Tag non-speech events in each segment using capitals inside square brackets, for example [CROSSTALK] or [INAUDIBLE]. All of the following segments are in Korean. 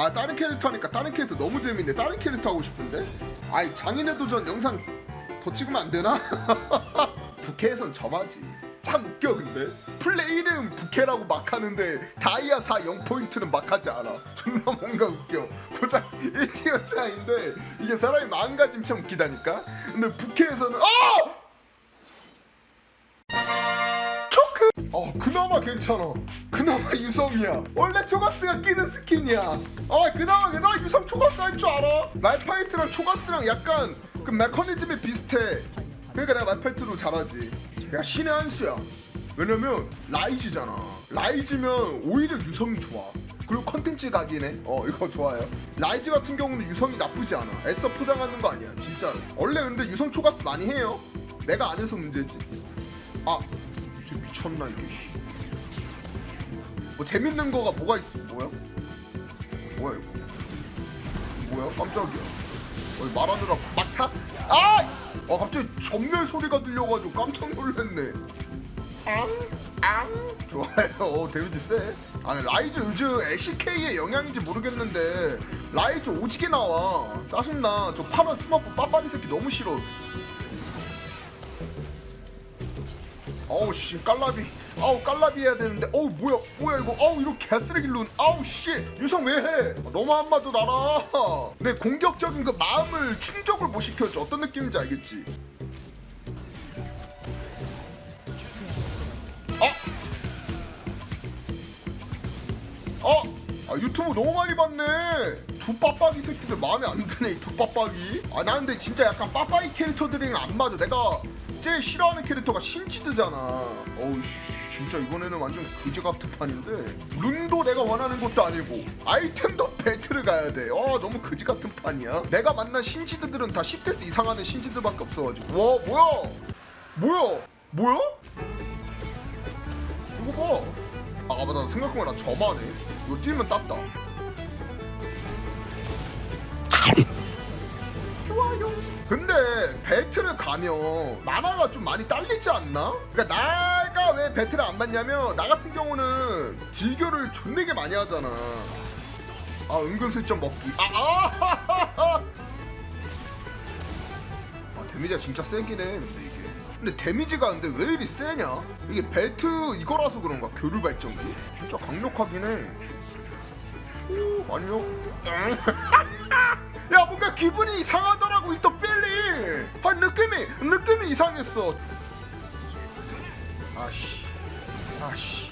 아 다른 캐릭터 하니까 다른 캐릭터 너무 재밌네. 다른 캐릭터 하고 싶은데? 아이 장인의 도전 영상 더 찍으면 안 되나? [LAUGHS] 부캐에선 점하지. 참 웃겨 근데. 플레이는 부캐라고 막 하는데 다이아 4 0포인트는 막 하지 않아. [LAUGHS] 존나 뭔가 웃겨. 고작 1티어 차인데 이게 사람이 마음가짐 참 웃기다니까? 근데 부캐에서는 아! 어 그나마 괜찮아. 그나마 유성이야. 원래 초가스가 끼는 스킨이야. 아 그나마 나 유성 초가스 할 줄 알아? 말파이트랑 초가스랑 약간 그 메커니즘이 비슷해. 그러니까 내가 말파이트로 잘하지. 내가 신의 한 수야. 왜냐면 라이즈잖아. 라이즈면 오히려 유성이 좋아. 그리고 컨텐츠 각이네. 어 이거 좋아요. 라이즈 같은 경우는 유성이 나쁘지 않아. 애써 포장하는 거 아니야 진짜 원래 근데 유성 초가스 많이 해요. 내가 안 해서 문제지. 아 미쳤나 이게. 씨. 뭐 재밌는 거가 뭐가 있어? 뭐야? 뭐야 이거? 뭐야? 깜짝이야. 어, 말하느라 막타? 아! 아 갑자기 전멸 소리가 들려가지고 깜짝 놀랐네. 앙앙. 좋아요. 어, 데미지 세. 아니 라이즈 요즘 LCK의 영향인지 모르겠는데 라이즈 오지게 나와. 짜증나. 저 파란 스마프 빠빠리 새끼 너무 싫어 어우 씨 깔라비. 아우 깔라비 해야 되는데. 어우 뭐야 뭐야 이거. 아우 이런 개쓰레기로 아우 씨 유성 왜해? 너무 안 맞아 나라. 내 공격적인 그 마음을 충족을 못 시켜줘. 어떤 느낌인지 알겠지? 어? 어? 아 유튜브 너무 많이 봤네. 두 빠빠기 새끼들 마음에 안 드네 이 두 빠빠기 아 나 근데 진짜 약간 빠빠기 캐릭터들이랑 안 맞아. 내가 제일 싫어하는 캐릭터가 신지드잖아. 어우 씨, 진짜 이번에는 완전 그지 같은 판인데. 룬도 내가 원하는 것도 아니고 아이템도 벨트를 가야 돼어 너무 그지 같은 판이야. 내가 만난 신지드들은 다 10데스 이상하는 신지드밖에 없어가지고. 와 뭐야? 뭐야? 뭐야? 이거 봐. 아, 맞다. 생각해보면 나 저만해. 이거 뛰면 땄다. 근데 벨트를 가면 만화가 좀 많이 딸리지 않나? 그러니까 나가 왜 벨트를 안 받냐면 나 같은 경우는 딜교를 존내게 많이 하잖아. 아 은근슬쩍 먹기. 아, 아, [LAUGHS] 아 데미지가 진짜 세긴 해. 근데 이게. 근데 데미지가 근데 왜 이리 세냐? 이게 벨트 이거라서 그런가? 교류 발전기? 진짜 강력하긴 해. 오, 아니요. [LAUGHS] 야, 뭔가 기분이 이상하더라고, 이또 필리. 아, 느낌이, 느낌이 이상했어. 아씨. 아씨.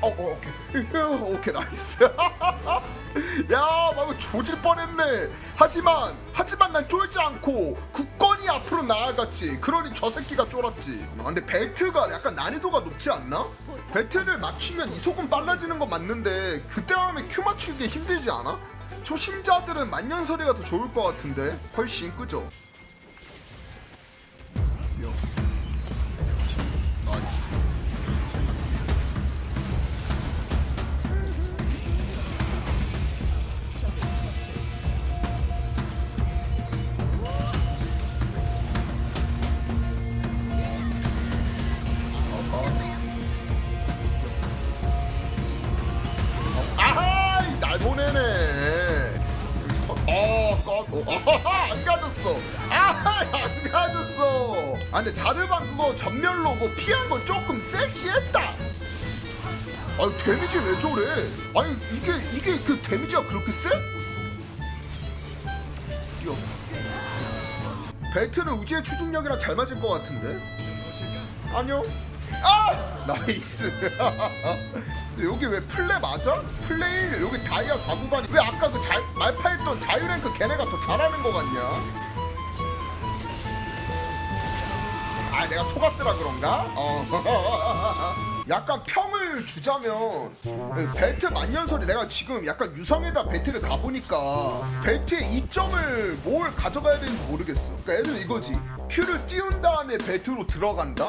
어, 어, 오케이. [LAUGHS] 오케이, 나이스. [LAUGHS] 야, 방금 조질 뻔했네. 하지만, 하지만 난 쫄지 않고 굳건히 앞으로 나아갔지. 그러니 저 새끼가 쫄았지. 아, 근데 벨트가 약간 난이도가 높지 않나? 벨트를 맞추면 이속은 빨라지는 건 맞는데 그때 하면 큐 맞추기 힘들지 않아? 초심자들은 만년설이가 더 좋을 것 같은데 훨씬 그죠? 근데 자르반 그거 전멸로 뭐 피한 건 조금 섹시했다. 아니, 데미지 왜 저래? 아니, 이게, 이게 그 데미지가 그렇게 세? 이거. 벨트는 우지의 추진력이랑 잘 맞을 것 같은데? 아니요. 아! 나이스. [LAUGHS] 여기 왜 플레 맞아? 플레이 여기 다이아 4구간이 왜 아까 그 자, 말파했던 자유랭크 걔네가 더 잘하는 거 같냐? 아 내가 초가스라 그런가? 어. [LAUGHS] 약간 평을 주자면 벨트 만년설이 내가 지금 약간 유성에다 벨트를 가보니까 벨트의 이점을 뭘 가져가야 되는지 모르겠어 그러니까 예를 들어 이거지 큐를 띄운 다음에 벨트로 들어간다?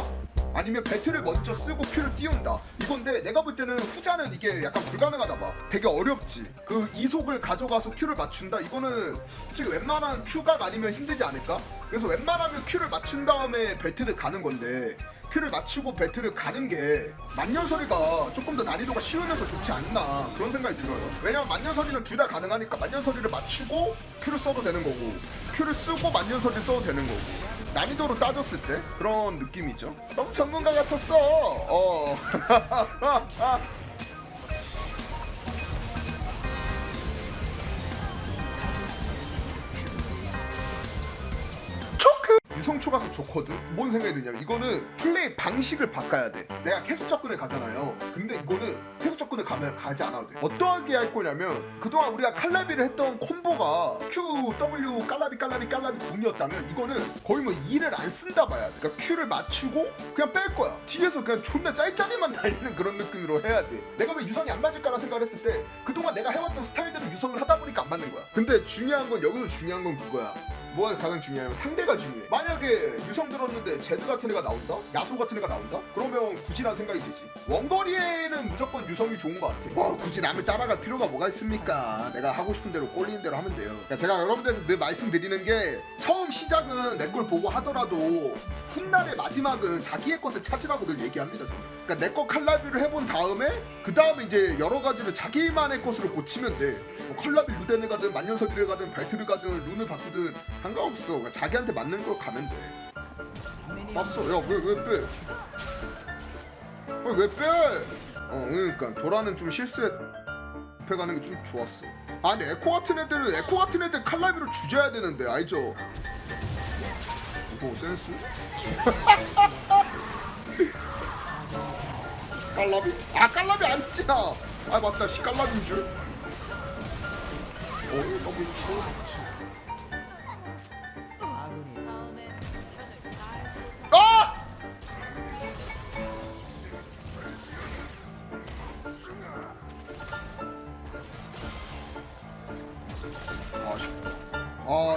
아니면 벨트를 먼저 쓰고 큐를 띄운다. 이건데 내가 볼 때는 후자는 이게 약간 불가능하다 봐. 되게 어렵지. 그 이속을 가져가서 큐를 맞춘다? 이거는 솔직히 웬만한 큐각 아니면 힘들지 않을까? 그래서 웬만하면 큐를 맞춘 다음에 벨트를 가는 건데 큐를 맞추고 배틀을 가는 게 만년설이가 조금 더 난이도가 쉬우면서 좋지 않나 그런 생각이 들어요. 왜냐면 만년설이는 둘 다 가능하니까 만년설이를 맞추고 큐를 써도 되는 거고 큐를 쓰고 만년설이를 써도 되는 거고 난이도로 따졌을 때 그런 느낌이죠. 너무 전문가 같았어. 어. [LAUGHS] 초크 유성초 가서 좋거든 뭔 생각이 드냐면 이거는 플레이 방식을 바꿔야 돼 내가 계속 접근을 가잖아요 근데 이거는 계속 접근을 가면 가지 않아도 돼 어떠하게 할 거냐면 그동안 우리가 칼라비를 했던 콤보가 Q, W, 깔라비 깔라비 깔라비 궁이었다면 이거는 거의 뭐 2를 안 쓴다 봐야 돼 그러니까 Q를 맞추고 그냥 뺄 거야 뒤에서 그냥 존나 짤짤이만 [LAUGHS] 날리는 그런 느낌으로 해야 돼 내가 왜 유성이 안 맞을까라 생각을 했을 때 그동안 내가 해왔던 스타일대로 유성을 하다 보니까 안 맞는 거야 근데 중요한 건 여기서 중요한 건 그거야 뭐가 가장 중요하냐면 상대가 중요해. 만약에 유성 들었는데 제드 같은 애가 나온다? 야소 같은 애가 나온다? 그러면 굳이라는 생각이 들지. 원거리에는 무조건 유성이 좋은 것 같아. 뭐 굳이 남을 따라갈 필요가 뭐가 있습니까? 내가 하고 싶은 대로 꼴리는 대로 하면 돼요. 그러니까 제가 여러분들 늘 말씀드리는 게 처음 시작은 내 걸 보고 하더라도 훗날의 마지막은 자기의 것을 찾으라고 늘 얘기합니다. 저는. 그러니까 내 거 칼라비를 해본 다음에 그 다음에 이제 여러 가지를 자기만의 것으로 고치면 돼. 뭐 컬라비 루덴을 가든 만년설이를 가든 발트를 가든 룬을 바꾸든 상관없어. 그러니까 자기한테 맞는 걸 가면 돼. 봤어. 야왜왜 빼? 왜왜 빼? 어 그러니까 도라는 좀 실수해. 패가는 게 좀 좋았어. 아 근데 에코 같은 애들은 에코 같은 애들 칼라비로 주져야 되는데 알죠? 이거 센스? [LAUGHS] 깔라비? 아안 찌나? 아 맞다 시 깔라비인 줄. 어 너무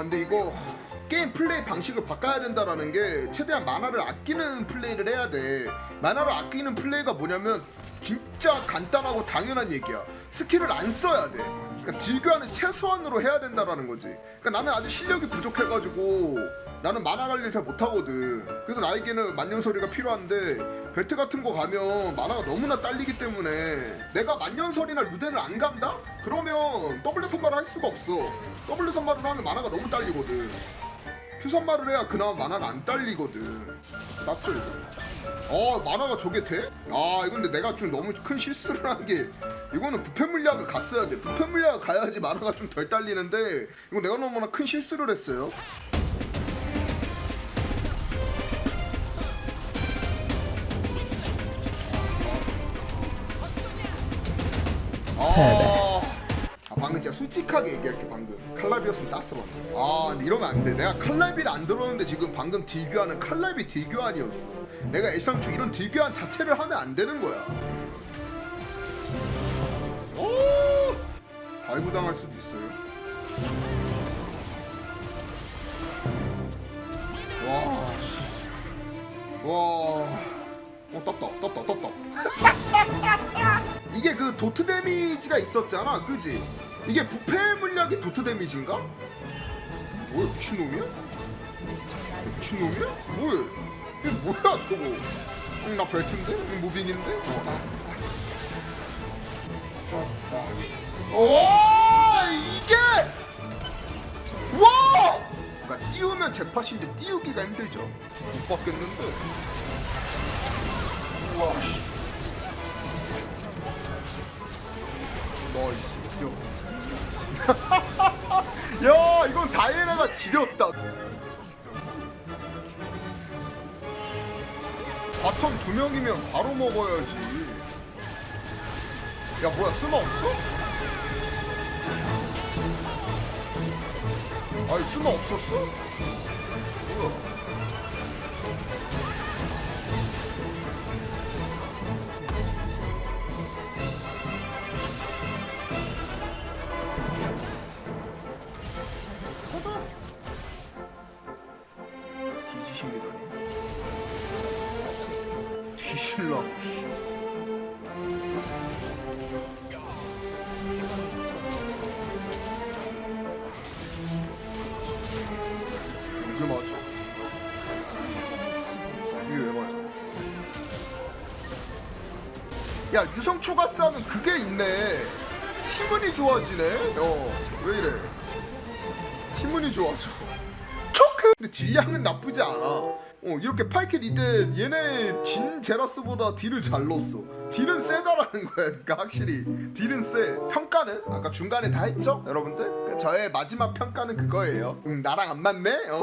근데 이거 게임 플레이 방식을 바꿔야 된다라는 게 최대한 만화를 아끼는 플레이를 해야 돼. 만화를 아끼는 플레이가 뭐냐면 진짜 간단하고 당연한 얘기야. 스킬을 안 써야 돼. 그러니까 딜교환을 최소한으로 해야 된다라는 거지. 그러니까 나는 아직 실력이 부족해가지고 나는 만화 관리를 잘 못하거든. 그래서 나에게는 만년설이가 필요한데 벨트 같은 거 가면 만화가 너무나 딸리기 때문에 내가 만년설이나 루덴을 안 간다? 그러면 W 선발을 할 수가 없어. W 선발을 하면 만화가 너무 딸리거든. Q 선발을 해야 그나마 만화가 안 딸리거든. 맞죠 이거? 어 만화가 저게 돼? 아 이건 근데 내가 좀 너무 큰 실수를 한 게 이거는 부패 물약을 갔어야 돼. 부패 물약을 가야지 만화가 좀 덜 딸리는데 이거 내가 너무나 큰 실수를 했어요. 아, 솔직하게 얘기할게 방금. 칼라비였으면 땄어 방금. 아 근데 이러면 안돼. 내가 칼라비를 안 들었는데 지금 방금 딜교환은 칼라비 딜교환이었어. 내가 일상중 이런 딜교환 자체를 하면 안 되는 거야. 오! 다이브 당할 수도 있어요. 와와. 어, 떴다, 떴다, 떴다. [LAUGHS] 이게 그 도트 데미지가 있었잖아, 그지? 이게 부패 물약이 도트 데미지인가? 뭐야, 미친놈이야? 미친놈이야? 뭐야? 이게 뭐야, 저거? 응, 나 벨트인데? 응, 무빙인데? 어. 와, 이게! 와! 그러니까 띄우면 제팟인데 띄우기가 힘들죠. 못 받겠는데. 우와, 씨. 야, 이건 다이애나가 지렸다. 바텀 두 명이면 바로 먹어야지. 야, 뭐야, 쓸모 없어? 아니, 쓸모 없었어? 뭐야? 야 유성 초가스 하면 그게 있네. 티문이 좋아지네. 어왜 이래? 티문이 좋아져. 초크! 근데 딜량은 나쁘지 않아. 어 이렇게 8킬 이때 얘네 진 제라스보다 딜을 잘 넣었어. 딜은 세다라는 거야. 그러니까 확실히 딜은 세. 평가는? 아까 중간에 다 했죠? 여러분들? 그러니까 저의 마지막 평가는 그거예요. 음 나랑 안 맞네? 어